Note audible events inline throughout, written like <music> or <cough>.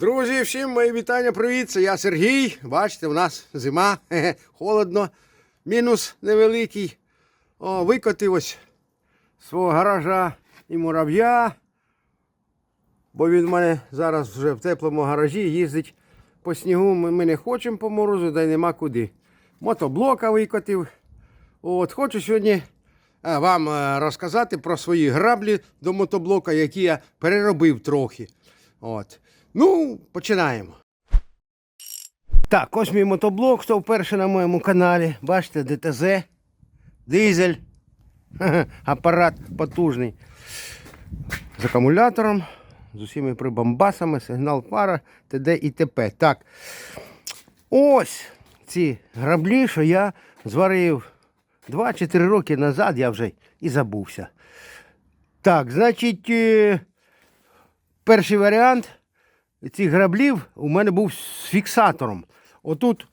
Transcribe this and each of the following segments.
Друзі, всім мої вітання, привіт. Це я Сергій. Бачите, у нас зима, <laughs> холодно, мінус невеликий. О, викотив свого гаража і мурав'я. Бо він в мене зараз вже в теплому гаражі їздить по снігу. Ми, ми не хочемо по морозу, да й нема куди. Мотоблока викотив. От, хочу сьогодні е, вам е, розказати про свої граблі до мотоблока, які я переробив трохи. От. Ну, починаємо. Так, ось мій мотоблок, хто вперше на моєму каналі. Бачите, ДТЗ, дизель, <laughs> апарат потужний. З акумулятором, з усіма прибамбасами, сигнал пара, ТД і ТП. Так. Ось ці граблі, що я зварив 2-4 роки назад, я вже і забувся. Так, значить, е, перший варіант цих граблів у мене був з фіксатором. Отут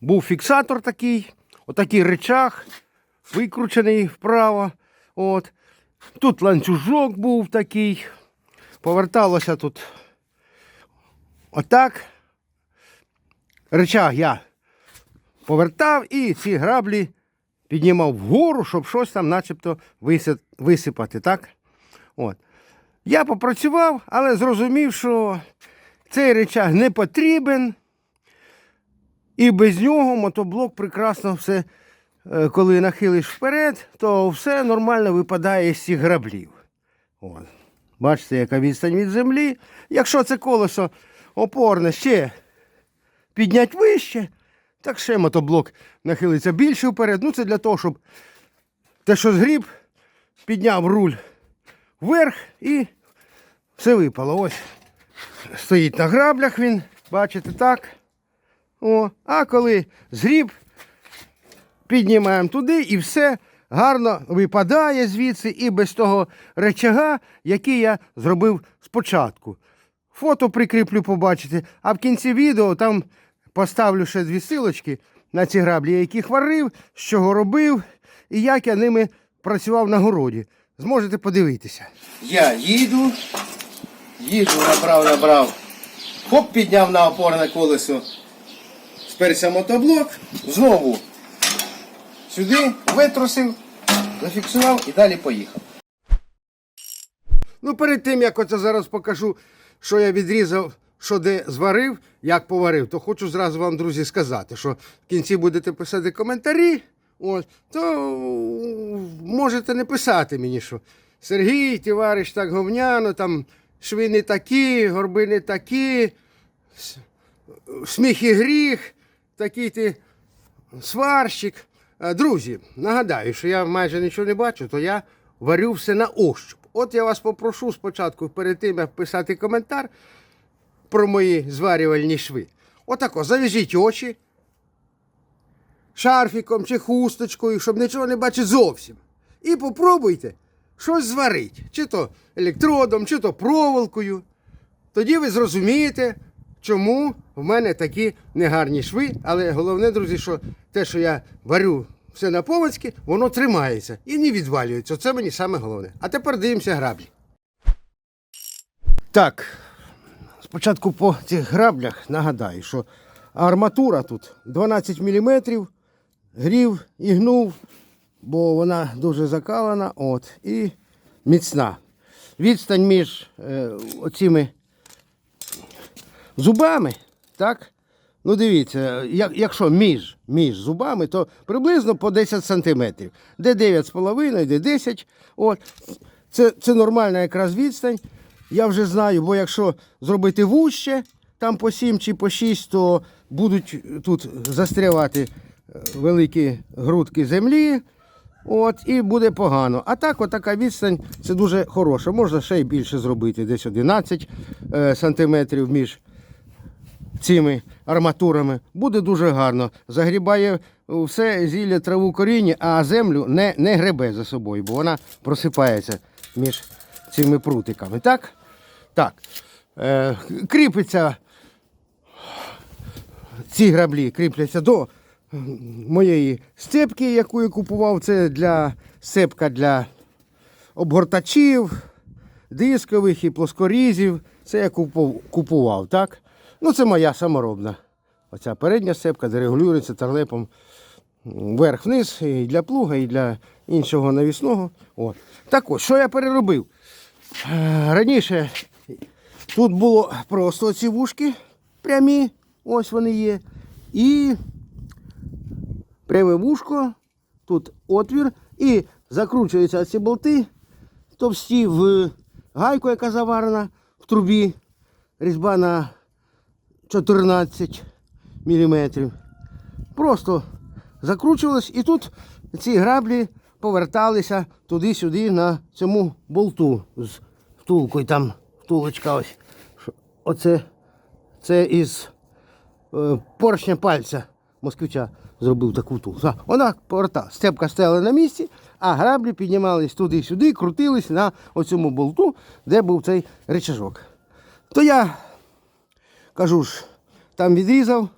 був фіксатор такий, отакий речах, викручений вправо. От. Тут ланцюжок був такий. Поверталося тут отак. Речах я повертав і ці граблі піднімав вгору, щоб щось там начебто висипати. так? От. Я попрацював, але зрозумів, що цей речаг не потрібен. І без нього мотоблок прекрасно все, е, коли нахилиш вперед, то все нормально випадає з цих граблів. От. Бачите, яка відстань від землі. Якщо це колесо опорне ще піднять вище, так ще мотоблок нахилиться більше вперед. Ну, це для того, щоб те, що згріб, підняв руль вверх і все випало. Ось стоїть на граблях він, бачите, так. О, а коли згріб, піднімаємо туди і все гарно випадає звідси і без того речага, який я зробив спочатку. Фото прикріплю, побачите, а в кінці відео там поставлю ще дві силочки на ці граблі, я яких варив, з чого робив і як я ними працював на городі. Зможете подивитися. Я їду, їду, набрав, набрав. Хоп, підняв на опорне колесо. Сперся мотоблок, знову сюди витрусив, зафіксував і далі поїхав. Ну, перед тим, як оце зараз покажу, що я відрізав, що де зварив, як поварив, то хочу зразу вам, друзі, сказати, що в кінці будете писати коментарі, от, то можете не писати мені, що Сергій, ти вариш так говняно, там шви не такі, горби не такі, сміх і гріх, такий ти сварщик. Е, Друзі, нагадаю, що я майже нічого не бачу, то я варю все на ощуп. От я вас попрошу спочатку перед тим, як писати коментар про мої зварювальні шви. Отако, зав'яжіть очі шарфіком чи хусточкою, щоб нічого не бачити зовсім. І попробуйте щось зварити. Чи то електродом, чи то проволокою. Тоді ви зрозумієте, чому в мене такі негарні шви. Але головне, друзі, що те, що я варю все на поводськи, воно тримається і не відвалюється. Це мені саме головне. А тепер дивимося граблі. Так, спочатку по цих граблях нагадаю, що арматура тут 12 мм, грів і гнув, бо вона дуже закалана от, і міцна. Відстань між е, оціми зубами, так? Ну дивіться, як, якщо між, між зубами, то приблизно по 10 сантиметрів. Де 9,5, де 10. От. Це, це нормальна якраз відстань. Я вже знаю, бо якщо зробити вуще, там по 7 чи по 6, то будуть тут застрявати е, великі грудки землі. От, і буде погано. А так, отака відстань це дуже хороша. Можна ще й більше зробити, десь 11 е, сантиметрів між цими арматурами. Буде дуже гарно. Загрібає все зілля траву коріння, а землю не, не гребе за собою, бо вона просипається між цими прутиками. Так? Так. Е, кріпиться ці граблі кріпляться до моєї степки, яку я купував. Це для степка для обгортачів, дискових і плоскорізів. Це я купував, так? Ну, це моя саморобна. Оця передня сцепка, де регулюється тарлепом вверх-вниз і для плуга, і для іншого навісного. От. Так ось, що я переробив? Е, Раніше тут було просто ці вушки прямі, ось вони є. І пряме вушко, тут отвір, і закручуються ці болти товсті в гайку, яка заварена в трубі, різьба на 14 мм. Просто закручувалось і тут ці граблі поверталися туди-сюди на цьому болту з втулкою. Там втулочка ось. Оце це із е, поршня пальця москвича зробив таку втулку. Вона повертала. Степка стояла на місці, а граблі піднімались туди-сюди, крутились на оцьому болту, де був цей речажок. То я кажу ж, там відрізав,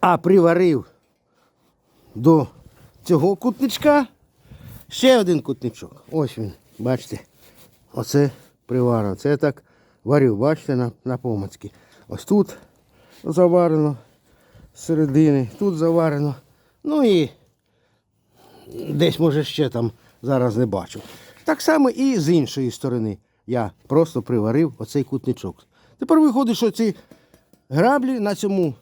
а приварив до цього кутничка ще один кутничок. Ось він, бачите. Оце приварено. Це я так варю, бачите, на, на помацьки. Ось тут заварено середини, тут заварено. Ну і десь, може, ще там зараз не бачу. Так само і з іншої сторони. Я просто приварив оцей кутничок. Тепер виходить, що ці граблі на цьому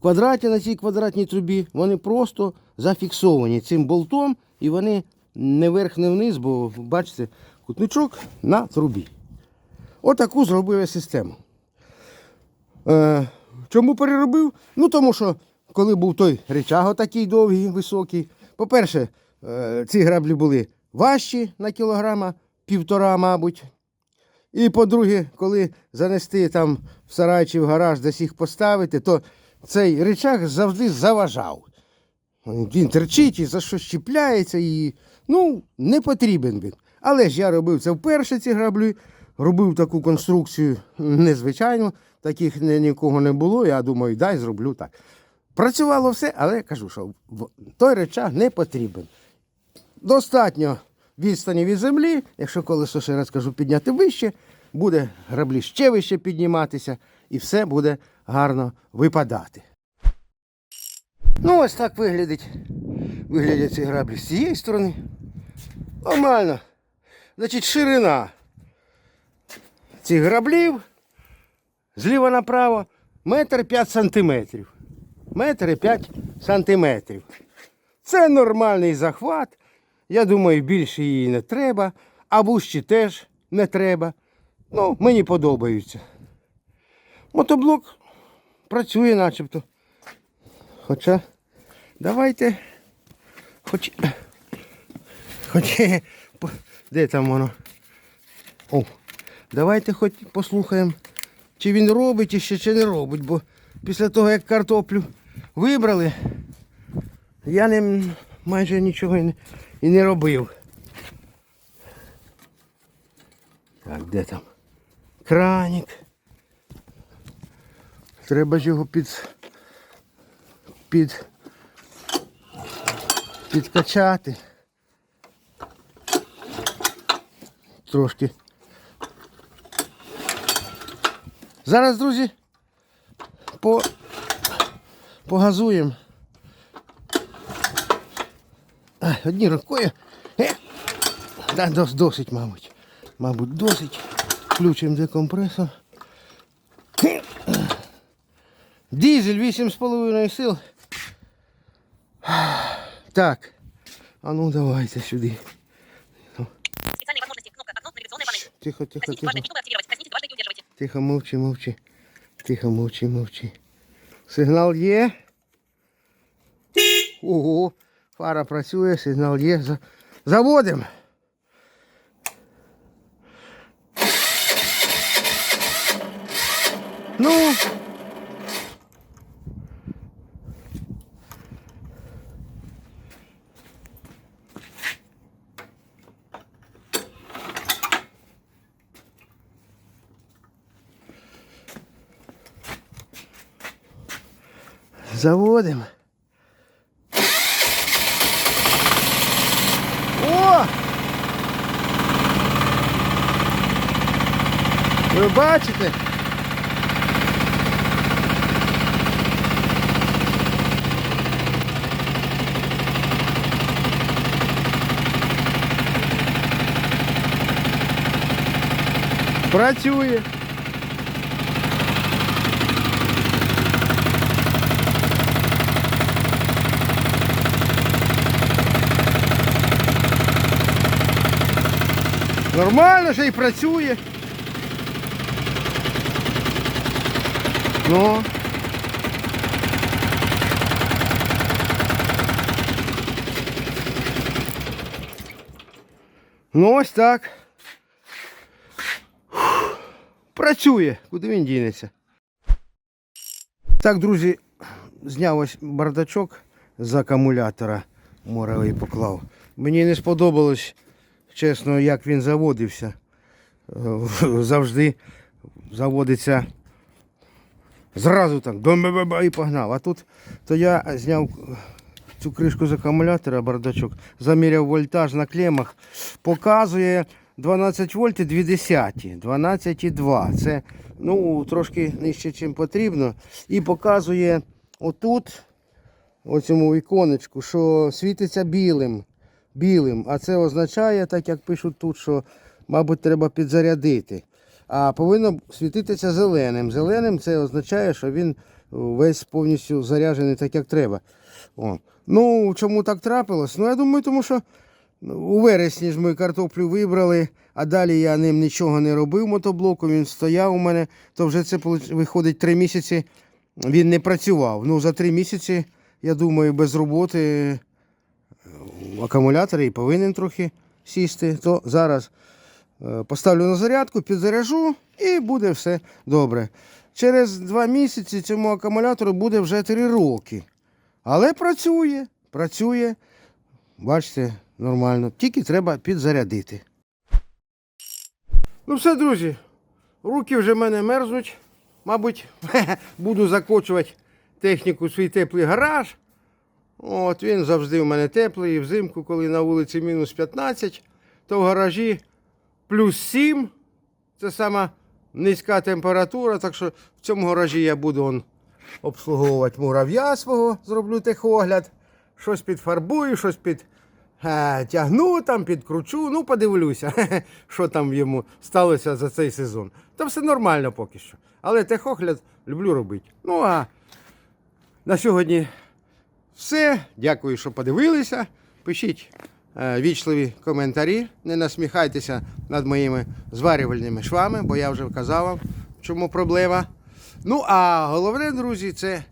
квадраті, на цій квадратній трубі, вони просто зафіксовані цим болтом і вони не вверх, не вниз, бо бачите, кутничок на трубі. Отаку зробив я систему. Чому переробив? Ну, тому що коли був той речаго такий довгий, високий, по-перше, е, ці граблі були важчі на кілограма, півтора, мабуть. І по-друге, коли занести там в сарай чи в гараж, десь їх поставити, то цей речах завжди заважав. Він терчить і за щось чіпляється, і ну, не потрібен він. Але ж я робив це вперше ці граблі, робив таку конструкцію незвичайну, таких нікого не було. Я думаю, дай зроблю так. Працювало все, але я кажу, що той речах не потрібен. Достатньо відстані від землі, якщо колесо ще раз кажу, підняти вище, буде граблі ще вище підніматися, і все буде гарно випадати. Ну, ось так виглядить. Виглядять ці граблі з цієї сторони. Нормально. Значить, ширина цих граблів зліва направо метр п'ять сантиметрів. Метр і п'ять сантиметрів. Це нормальний захват. Я думаю, більше її не треба, а вущі теж не треба. Ну, мені подобаються. Мотоблок працює начебто. Хоча давайте. Хоч. Хоч. <laughs> Де там воно? О, давайте хоч послухаємо, чи він робить іще, чи не робить, бо після того, як картоплю вибрали, я не, майже нічого і не, робив. Так, де там? Кранік. Треба ж його під, під, підкачати. Трошки. Зараз, друзі, по, погазуємо. Одні рукою. Е. Да, дос, досить, мабуть. Мабуть, досить. Включимо декомпресор. Е. Дизель 8,5 сил. Так. А ну давайте сюди. Тихо, тихо, тихо. Тихо, мовчи, мовчи. Тихо, мовчи, мовчи. Сигнал є. Ого, фара працює, сигнал є. За- Заводимо. Ну. Заводимо. О! Ви бачите? Працює. Нормально ще й працює. Ну. Ну, ось так. Працює. Куди він дінеться? Так, друзі, зняв ось бардачок з акумулятора моровий поклав. Мені не сподобалось, чесно, як він заводився. Е, Завжди заводиться зразу так, і погнав. А тут то я зняв цю кришку з акумулятора, бардачок, заміряв вольтаж на клемах, показує 12 вольт і 2 десяті, 12,2. Це ну, трошки нижче, ніж потрібно. І показує отут, у цьому віконечку, що світиться білим. Білим. А це означає, так як пишуть тут, що, мабуть, треба підзарядити. А повинно світитися зеленим. Зеленим це означає, що він весь повністю заряджений так, як треба. О. Ну, чому так трапилось? Ну, я думаю, тому що у вересні ж ми картоплю вибрали, а далі я ним нічого не робив мотоблоку, він стояв у мене, то вже це виходить три місяці. Він не працював. Ну, за три місяці, я думаю, без роботи е, акумулятор і повинен трохи сісти. То зараз е, поставлю на зарядку, підзаряжу і буде все добре. Через два місяці цьому акумулятору буде вже три роки. Але працює, працює. Бачите, нормально. Тільки треба підзарядити. Ну все, друзі. Руки вже в мене мерзнуть. Мабуть, <laughs> буду закочувати техніку в свій теплий гараж. От він завжди у мене теплий. І взимку, коли на вулиці мінус 15, то в гаражі плюс 7. Це сама низька температура. Так що в цьому гаражі я буду он, обслуговувати мурав'я свого, зроблю техогляд. Щось підфарбую, щось під е, тягну, там, підкручу. Ну, подивлюся, <laughs> що там йому сталося за цей сезон. Та все нормально поки що. Але техогляд люблю робити. Ну а на сьогодні все. Дякую, що подивилися. Пишіть е, вічливі коментарі. Не насміхайтеся над моїми зварювальними швами, бо я вже казав вам, в чому проблема. Ну, а головне, друзі, це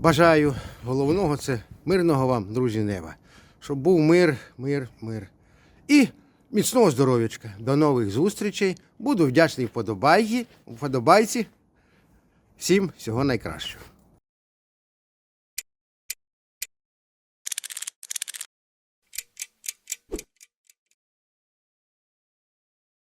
бажаю головного це мирного вам, друзі, неба. Щоб був мир, мир, мир. І міцного здоров'ячка. До нових зустрічей. Буду вдячний вподобайці. Всім всього найкращого.